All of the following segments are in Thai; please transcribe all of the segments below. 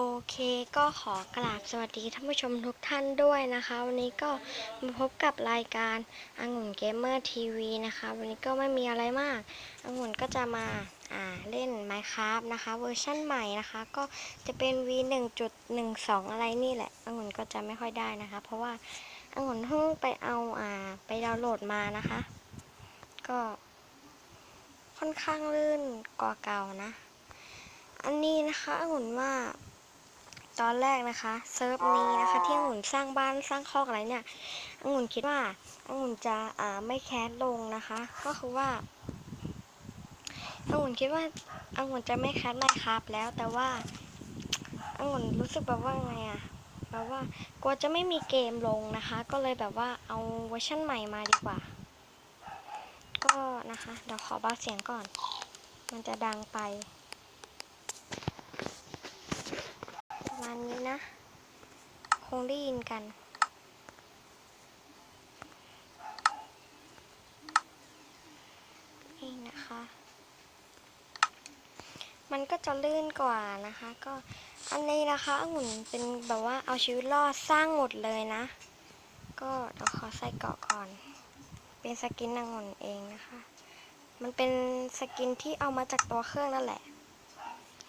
โอเคก็ขอกราบสวัสดีท่านผู้ชมทุกท่านด้วยนะคะ วันนี้ก็มาพบกับรายการอังุ่นเกมเมอร์ทีวีนะคะ วันนี้ก็ไม่มีอะไรมากอังุ่นก็จะมาอ่าเล่น Minecraft นะคะ เวอร์ชั่นใหม่นะคะ ก็จะเป็น V 1.12 อะไรนี่แหละองุ่นก็จะไม่ค่อยได้นะคะ เพราะว่าองุ่นเพิ่งไปเอาอ่าไปดาวน์โหลดมานะคะ ก็ค่อนข้างลื่นกว่าเก่านะ อันนี้นะคะองุ่นว่า ตอนแรกนะคะเซิร์ฟนี้นะคะที่องุ่นสร้างบ้านสร้างคอกอะไรเนี่ยองุ่นคิดว่าองุ่นจะอ่าไม่แคสลงนะคะ ก็คือว่าองุ่นคิดว่าองุ่นจะไม่แคสไมครับแล้วแต่ว่าองุ่นรู้สึกแบบว่าไงอะแบบว่ากลัวจะไม่มีเกมลงนะคะ ก็เลยแบบว่าเอาเวอร์ชันใหม่มาดีกว่า ก็นะคะเดี๋ยวขอเบาเสียงก่อน มันจะดังไป ประมาณนี้นะ คงได้ยินกัน นี่นะคะ มันก็จะลื่นกว่านะคะ ก็อันนี้นะคะองุ่นเป็นแบบว่าเอาชีวิตรอดสร้างหมดเลยนะ ก็เดี๋ยวขอใส่เกาะก่อน เป็นสกินองุ่นเองนะคะ มันเป็นสกินที่เอามาจากตัวเครื่องนั่นแหละ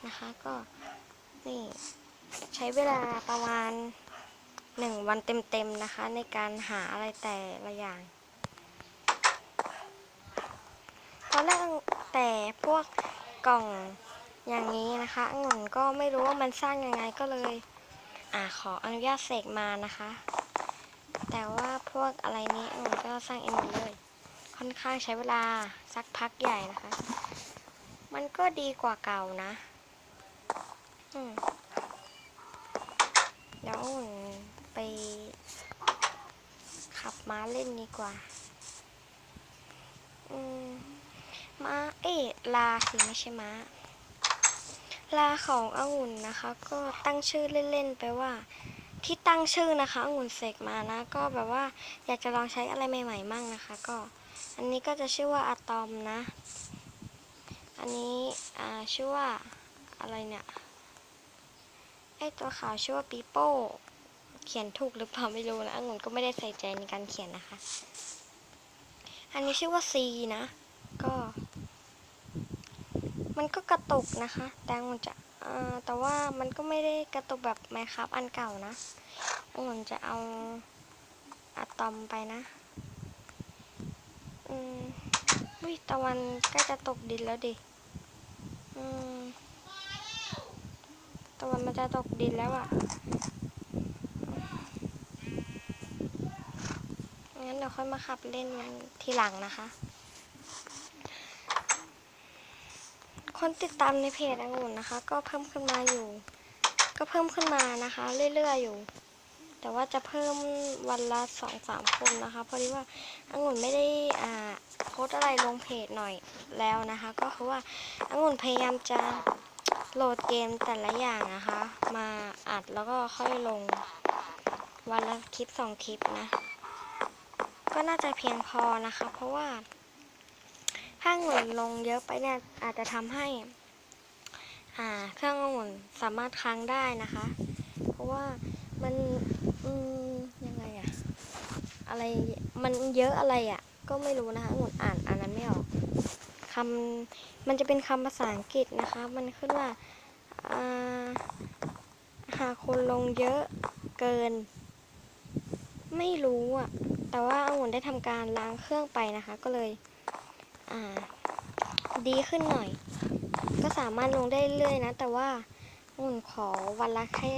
นะคะก็นี่ ใช้เวลาประมาณหนึ่งวันเต็มๆนะคะ ในการหาอะไรแต่ละอย่างตอนแรกแต่พวกกล่องอย่างนี้นะคะองุ่นก็ไม่รู้ว่ามันสร้างยังไงก็เลยอ่าขออนุญาตเสกมานะคะ แต่ว่าพวกอะไรนี้องุ่นก็สร้างเองเลย ค่อนข้างใช้เวลาสักพักใหญ่นะคะ มันก็ดีกว่าเก่านะ อืม เดี๋ยวอุ่นไปขับม้าเล่นดีกว่า อืมม้าเอ๊ลาสิไม่ใช่ม้า ลาขององุ่นนะคะ ก็ตั้งชื่อเล่นๆไปว่า ที่ตั้งชื่อนะคะองุ่นเสกมานะ ก็แบบว่าอยากจะลองใช้อะไรใหม่ๆมั่งนะคะ ก็ อันนี้ก็จะชื่อว่าอะตอมนะ อันนี้อ่าชื่อว่าอะไรเนี่ย ไอตัวขาวชื่อว่าปีโป้เขียนถูกหรือเปล่าไม่รู้นะองุ่นก็ไม่ได้ใส่ใจในการเขียนนะคะ อันนี้ชื่อว่าซีนะ ก็ มันก็กระตุกนะคะแต่องุ่นจะเอ่อแต่ว่ามันก็ไม่ได้กระตุกแบบไมครับอันเก่านะองุ่นจะเอาอะตอมไปนะ อืมวิตะวันใกล้จะตกดินแล้วดิ อืม ตะวันมันจะตกดินแล้วอะ่ะ งั้นเดี๋ยวค่อยมาขับเล่นมันทีหลังนะคะ คนติดตามในเพจองุ่นนะคะ ก็เพิ่มขึ้นมาอยู่ ก็เพิ่มขึ้นมานะคะ เรื่อยๆอยู่ แต่ว่าจะเพิ่มวันละสองสามคนนะคะเพราะที่ว่าองุ่นไม่ได้อ่าโพสอะไรลงเพจหน่อยแล้วนะคะ ก็คือว่าองุ่นพยายามจะ โหลดเกมแต่ละอย่างนะคะ มาอัดแล้วก็ค่อยลง วันละคลิปสองคลิปนะ ก็น่าจะเพียงพอนะคะ เพราะว่า ถ้าเงินลงเยอะไปเนี่ยอาจจะทำให้ อ่า เครื่ององุ่นสามารถค้างได้นะคะ เพราะว่ามันอืมยังไงอะอะไรมันเยอะอะไรอะก็ไม่รู้นะคะองุ่นอ่านอ่านนั้นไม่ออก คำมันจะเป็นคำภาษาอังกฤษนะคะ มันขึ้นว่าหากคนลงเยอะเกิน ไม่รู้อะ แต่ว่าองุ่นได้ทำการล้างเครื่องไปนะคะ ก็เลยดีขึ้นหน่อย ก็สามารถลงได้เรื่อยนะ แต่ว่าองุ่นขอวันละแค่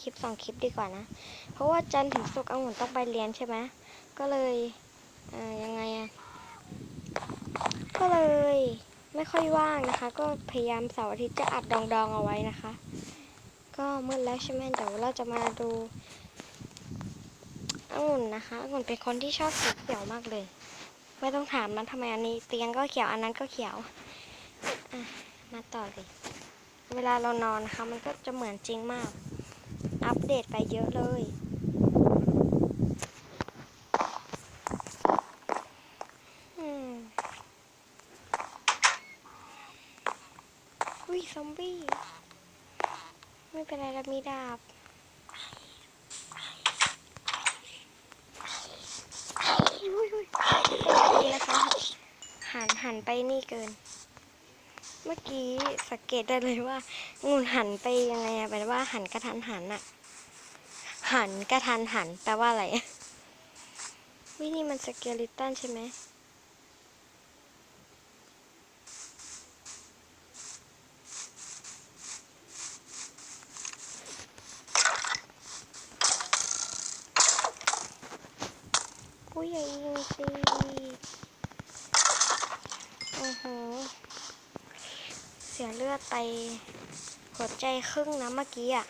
คลิปสองคลิปดีกว่านะ เพราะว่าจันถึงศุกองุ่นต้องไปเรียนใช่ไหมก็เลยยังไงอะ ก็เลยไม่ค่อยว่างนะคะ ก็พยายามเสาร์อาทิตย์จะอัดดองๆเอาไว้นะคะ ก็มืดแล้วใช่ไหมเดี๋ยวเราจะมาดูองุ่นนะคะองุ่นเป็นคนที่ชอบสีเขียวมากเลย ไม่ต้องถามนะทำไมอันนี้เตียงก็เขียวอันนั้นก็เขียวมาต่อเลยเวลาเรานอนนะคะ มันก็จะเหมือนจริงมาก อัปเดตไปเยอะเลย อืม อุ้ยซอมบี้ ไม่เป็นไรเรามีดาบอุ้ยนี่นะคะหันหันไปนี่เกิน เมื่อกี้สังเกตได้เลยว่า งูหันไปยังไงอะแปลว่าหันกระทันหันอะหันกระทันหันแปลว่าอะไรวินี่มันสเกลิตันใช่ไหม ผู้ใหญ่ายิงสิโอ้โห เลือดไปหัวใจครึ่งนะเมื่อกี้อะ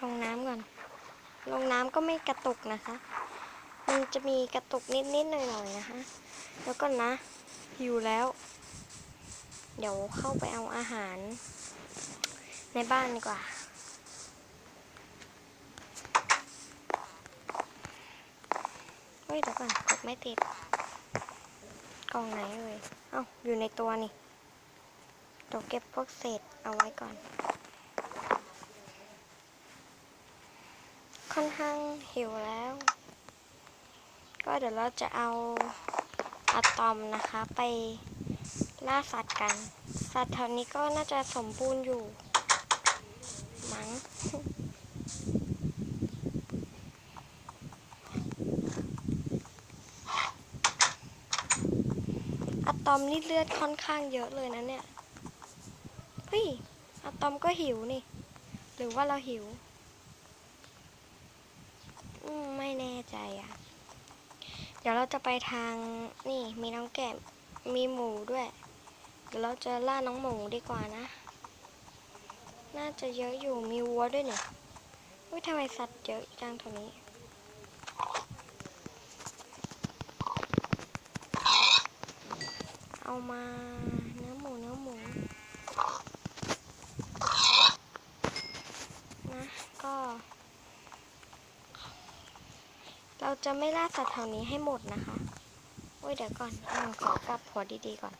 ลงน้ำก่อน ลงน้ำก็ไม่กระตุกนะคะ มันจะมีกระตุกนิดๆหน่อยๆนะคะ แล้วก็นะอยู่แล้ว เดี๋ยวเข้าไปเอาอาหาร ในบ้านดีกว่าเฮ้ยเดี๋ยวก่อนกดไม่ติดกล่องไหนเอ่ยเอ้า อยู่ในตัวนี่ เดี๋ยวเก็บพวกเศษเอาไว้ก่อน ค่อนข้างหิวแล้ว ก็เดี๋ยวเราจะเอาอะตอมนะคะ ไปล่าสัตว์กัน สัตว์แถวนี้ก็น่าจะสมบูรณ์อยู่ มั้งอะตอมนี่เลือดค่อนข้างเยอะเลยนะเนี่ย เฮ้ยอะตอมก็หิวนี่ หรือว่าเราหิวไม่แน่ใจอะ่ะ เดี๋ยวเราจะไปทางนี่มีน้องแกะมีหมูด้วย เดี๋ยวเราจะล่าน้องหมูดีกว่านะ น่าจะเยอะอยู่มีวัวด้วยเนี่ยอุ้ยทำไมสัตว์เยอะจังเท่านี้เอามาเนื้อหมูเนื้อหมูนะก็ เราจะไม่ล่าสัตว์แถวนี้ให้หมดนะคะ โอ้ยเดี๋ยวก่อนอขอกลับหัวดีๆก่อน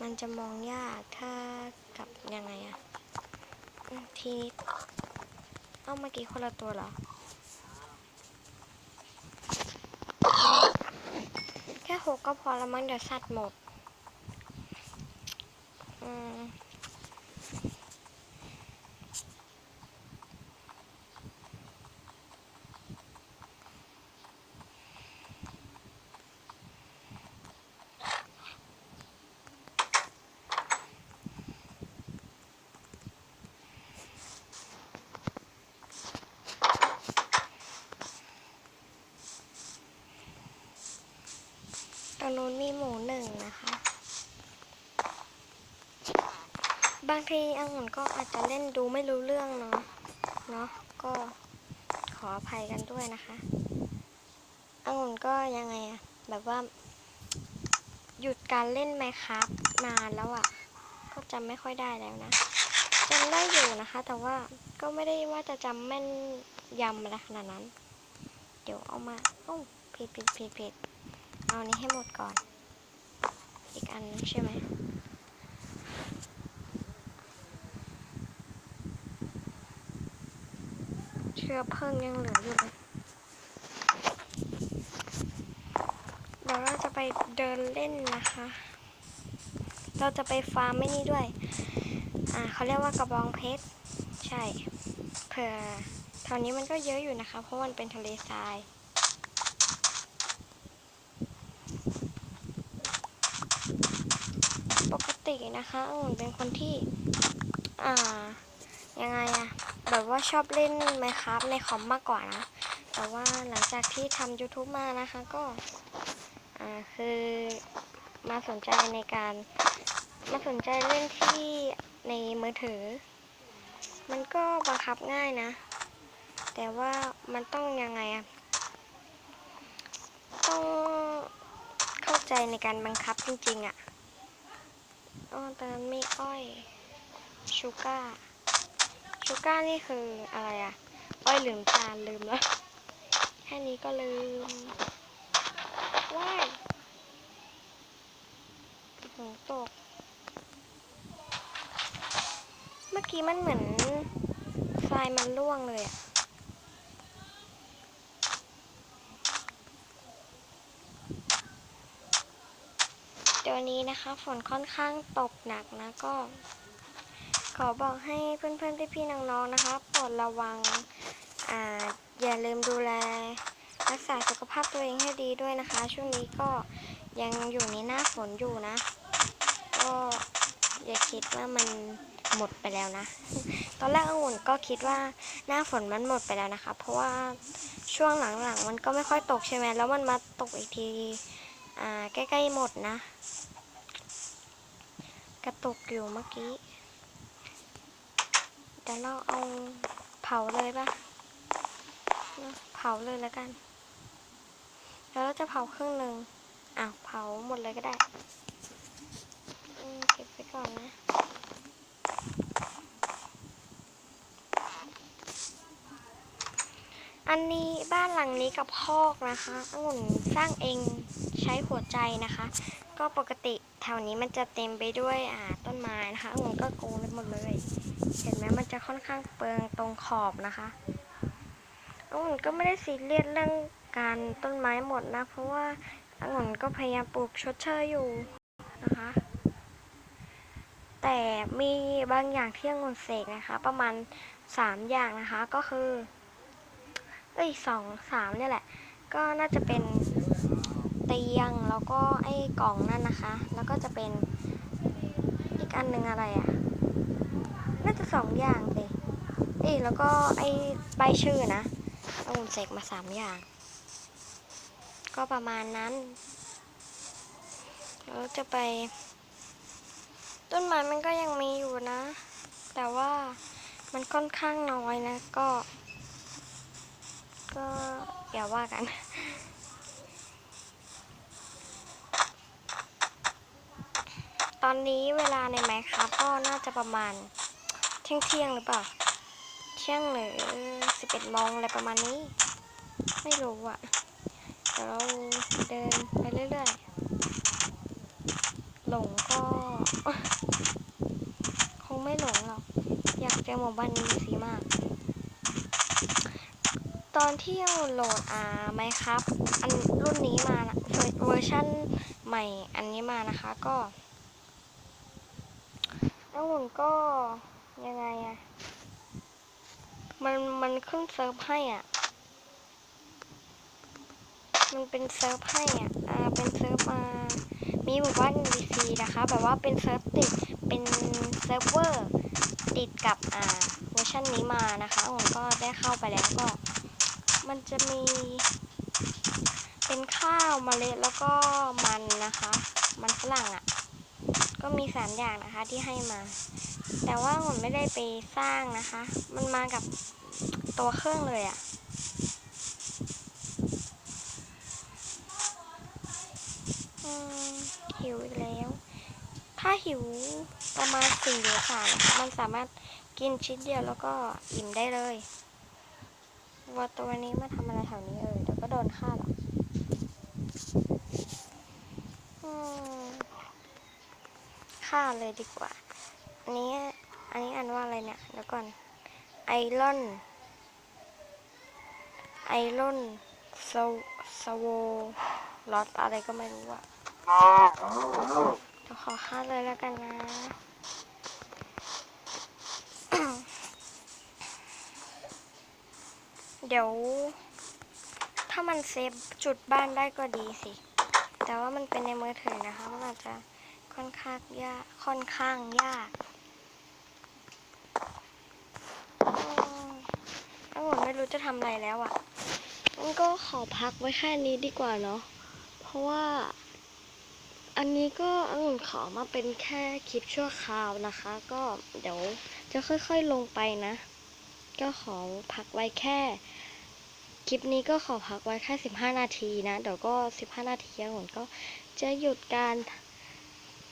มันจะมองยากถ้ากลับยังไงอะทีนี้เอาเมื่อกี้คนละตัวเหรอ แค่หกก็พอแล้วมั้งเดี๋ยวสัตว์หมด อืม งนู้นมีหมูหนึ่งนะคะ บางทีอังุ่นก็อาจจะเล่นดูไม่รู้เรื่องเนาะ เนาะ ก็ขออภัยกันด้วยนะคะอังุ่นก็ยังไงอะแบบว่า หยุดการเล่นไมครับนานแล้วอะก็จำไม่ค่อยได้แล้วนะจำได้อยู่นะคะ แต่ว่าก็ไม่ได้ว่าจะจำแม่นยำอะไรขนาดนั้น เดี๋ยวเอามาโอ้ผิดผิดผิดผิด เอานี้ให้หมดก่อน อีกอันนึงใช่ไหมเชื้อเพลิงยังเหลืออยู่เลยเดี๋ยวเราจะไปเดินเล่นนะคะ เราจะไปฟาร์มไม่นี่ด้วย อ่าเขาเรียกว่ากระบองเพชร ใช่ เผื่อแถวนี้มันก็เยอะอยู่นะคะ เพราะมันเป็นทะเลทราย ปกติ นะคะองุ่นเป็นคนที่ อ่า ยังไงอะแบบว่าชอบเล่นไมครับในคอมมากกว่านะ แต่ว่าหลังจากที่ทำ YouTube มานะคะก็ อ่า คือมาสนใจในการ มาสนใจเล่นที่ในมือถือ มันก็บังคับง่ายนะ แต่ว่ามันต้องยังไงอะต้องเข้าใจในการบังคับจริงๆอะอ๋อ ตอนนั้นมีอ้อยชูก้าชูก้านี่คืออะไรอะอ้อยลืมตาลลืมแล้วแค่นี้ก็ลืมว้ายโอ้ตกไม่มื่อกี้มันเหมือนทรายมันร่วงเลยอะเดี๋ย วนี้นะคะ ฝนค่อนข้างตกหนักนะก็ ขอบอกให้เพื่อนๆพี่ๆน้องๆนะคะโปรดระวังอ่าอย่าลืมดูแล รักษาสุขภาพตัวเองให้ดีด้วยนะคะ ช่วงนี้ก็ยังอยู่ในหน้าฝนอยู่นะ ก็อย่าคิดว่ามันหมดไปแล้วนะ ตอนแรกองุ่นก็คิดว่าหน้าฝนมันหมดไปแล้วนะคะ เพราะว่าช่วงหลังๆมันก็ไม่ค่อยตกใช่ไหมแล้วมันมาตกอีกที อ่า ใกล้ๆหมดนะ กระตุกอยู่เมื่อกี้เดี๋ยวเราเอาเผาเลยปะเนอะเผาเลยแล้วกัน แล้วเราจะเผาครึ่งหนึ่งอ้าวเผาหมดเลยก็ได้เก็บไว้ก่อนนะอันนี้บ้านหลังนี้กับพอกนะคะองุ่นสร้างเองใช้หัวใจนะคะ ก็ปกติ แถวนี้มันจะเต็มไปด้วยอ่าต้นไม้นะคะองุ่นก็โกงไปหมดเลย เห็นไหมมันจะค่อนข้างเปลืองตรงขอบนะคะองุ่นก็ไม่ได้ซีเรียสเรื่องการต้นไม้หมดนะ เพราะว่าองุ่นก็พยายามปลูกชดเชยอยู่นะคะ แต่มีบางอย่างที่องุ่นเสกนะคะ ประมาณสามอย่างนะคะก็คือ เอ้ยสองสามเนี่ยแหละ ก็น่าจะเป็น เตียงแล้วก็ไอ้กล่องนั่นนะคะ แล้วก็จะเป็นอีกอันหนึ่งอะไรอะ่ะน่าจะสองอย่างสิเอ้แล้วก็ไอ้ใบชื่อนะเองุ่นเสกมาสามอย่าง ก็ประมาณนั้นแล้วจะไป ต้นไม้มันก็ยังมีอยู่นะ แต่ว่ามันค่อนข้างน้อยนะก็ ก็อย่าว่ากัน ตอนนี้เวลาในไหมครับก็น่าจะประมาณเที่ยงเที่ยงหรือเปล่า เที่ยงหรือสิบเอ็ดโมงอะไรประมาณนี้ ไม่รู้อะเดี๋ยวเราเดินไปเรื่อยๆ หลงก็ คงไม่หลงหรอก อยากเจอหมู่บ้านนี้สีมาก ตอนที่เราโหลดอ่าไหมครับ อันรุ่นนี้มานะเวอร์เวอร์ชันใหม่อันนี้มานะคะก็ องุ่นก็ยังไงอะมันมันขึ้นเซิร์ฟให้อะ มันเป็นเซิร์ฟให้อะ อ่า เป็นเซิร์ฟมา มีหมู่บ้าน NPC นะคะ แบบว่าเป็นเซิร์ฟติด เป็นเซิร์ฟเวอร์ติดกับอ่าเวอร์ชันนี้มานะคะผมก็ได้เข้าไปแล้วก็ มันจะมี เป็นข้าวเมล็ดแล้วก็มันนะคะ มันฝรั่งอะ่ะ ก็มีสามอย่างนะคะที่ให้มา แต่ว่าผมไม่ได้ไปสร้างนะคะ มันมากับตัวเครื่องเลยอะ่ะหิวอีกแล้ว ถ้าหิวประมาณสี่หรือสามมันสามารถกินชิ้นเดียวแล้วก็อิ่มได้เลยวัวตัวนี้มาทำอะไรแถวนี้เอ่ยเดี๋ยวก็โดนฆ่าหรอกอืม ฆ่าเลยดีกว่า อันนี้อันนี้อ่านว่าอะไรเนี่ยเดี๋ยวก่อนไอรอนไอรอนสสโวลอตอะไรก็ไม่รู้อะเดี๋ยวขอฆ่าเลยแล้วกันนะเดี๋ยว ถ้ามันเซฟจุดบ้านได้ก็ดีสิ แต่ว่ามันเป็นในมือถือนะคะมันอาจจะ ค่อนข้างยากค่อนข้างยากถ้าผมไม่รู้จะทำอะไรแล้วอะ่ะงั้นก็ขอพักไว้แค่นี้ดีกว่าเนาะเพราะว่า อันนี้ก็องุ่นขอมาเป็นแค่คลิปชั่วคราวนะคะ ก็เดี๋ยวจะค่อยๆลงไปนะ ก็ขอพักไว้แค่คลิปนี้ก็ขอพักไว้แค่ 15 นาทีนะ เดี๋ยวก็ 15 นาทีองุ่นก็จะหยุดการ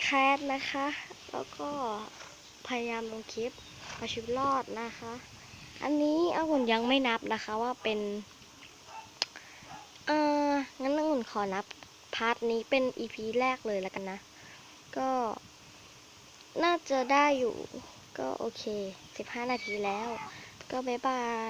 แคสนะคะ แล้วก็พยายามลงคลิปเอาชีวิตรอดนะคะ อันนี้องุ่นยังไม่นับนะคะว่าเป็นเอองั้นองุ่นขอนับพาร์ทนี้เป็น EP แรกเลยแล้วกันนะ ก็น่าจะได้อยู่ก็โอเค 15 นาทีแล้ว ก็บ๊ายบาย